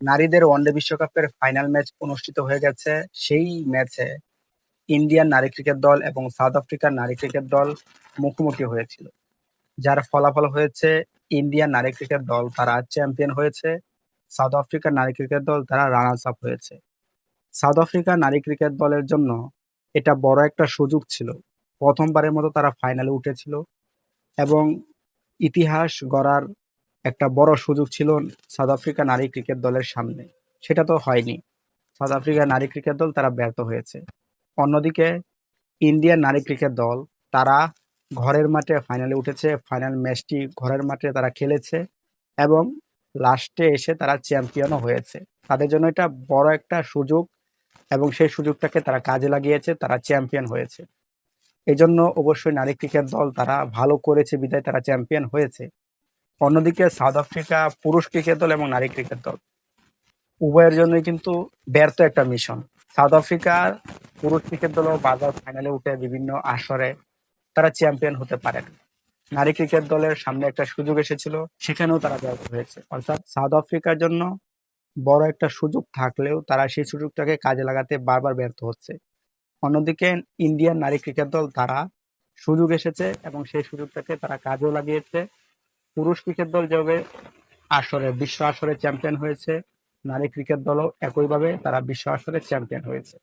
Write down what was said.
নারীদের ওয়ানডে বিশ্বকাপের final match অনুষ্ঠিত হয়ে গেছে। সেই ম্যাচে ইন্ডিয়ান নারী ক্রিকেট দল এবং সাউথ আফ্রিকার নারী ক্রিকেট দল মুখোমুখি হয়েছিল। যার ফলাফল হয়েছে, ইন্ডিয়ান নারী ক্রিকেট দল তারা চ্যাম্পিয়ন হয়েছে, সাউথ আফ্রিকার নারী ক্রিকেট দল তারা রানার্স আপ হয়েছে। সাউথ আফ্রিকার নারী ক্রিকেট দলের জন্য এটা বড় একটা সুযোগ ছিল। প্রথমবারের মতো তারা ফাইনালে উঠেছিল এবং ইতিহাস গড়ার একটা বড় সুযোগ ছিল সাউথ আফ্রিকা নারী ক্রিকেট দলের সামনে। সেটা তো হয়নি। সাউথ আফ্রিকা নারী ক্রিকেট দল তারা ব্যর্থ হয়েছে। অন্যদিকে ইন্ডিয়ান নারী ক্রিকেট দল, তারা ঘরের মাঠে ফাইনালে উঠেছে ফাইনাল ম্যাচটি ঘরের মাঠে তারা খেলেছে এবং লাস্টে এসে তারা চ্যাম্পিয়নও হয়েছে। তাদের জন্য এটা বড় একটা সুযোগ এবং সেই সুযোগটাকে তারা কাজে লাগিয়েছে, তারা চ্যাম্পিয়ন হয়েছে। এই জন্য অবশ্যই নারী ক্রিকেট দল তারা ভালো করেছে, বিদায় তারা চ্যাম্পিয়ন হয়েছে। অন্যদিকে সাউথ আফ্রিকা পুরুষ ক্রিকেট দল এবং নারী ক্রিকেট দল। উভয়ের জন্যই কিন্তু ব্যর্থ একটা মিশন। সাউথ আফ্রিকার পুরুষ ক্রিকেট দলও বারবার ফাইনালে উঠে বিভিন্ন আসরে তারা চ্যাম্পিয়ন হতে পারেন নারী ক্রিকেট দলের সামনে একটা সুযোগ এসেছিল, সেখানেও তারা ব্যর্থ হয়েছে। অর্থাৎ সাউথ আফ্রিকার জন্য বড় একটা সুযোগ থাকলেও তারা সেই সুযোগটাকে কাজে লাগাতে বারবার ব্যর্থ হচ্ছে। অন্যদিকে ইন্ডিয়ান নারী ক্রিকেট দল, তারা সুযোগ এসেছে এবং সেই সুযোগটাকে তারা কাজেও লাগিয়েছে। পুরুষ ক্রিকেট দল যেভাবে আসরে, বিশ্ব আসরে চ্যাম্পিয়ন হয়েছে। নারী ক্রিকেট দলও একইভাবে তারা বিশ্ব আসরে চ্যাম্পিয়ন হয়েছে।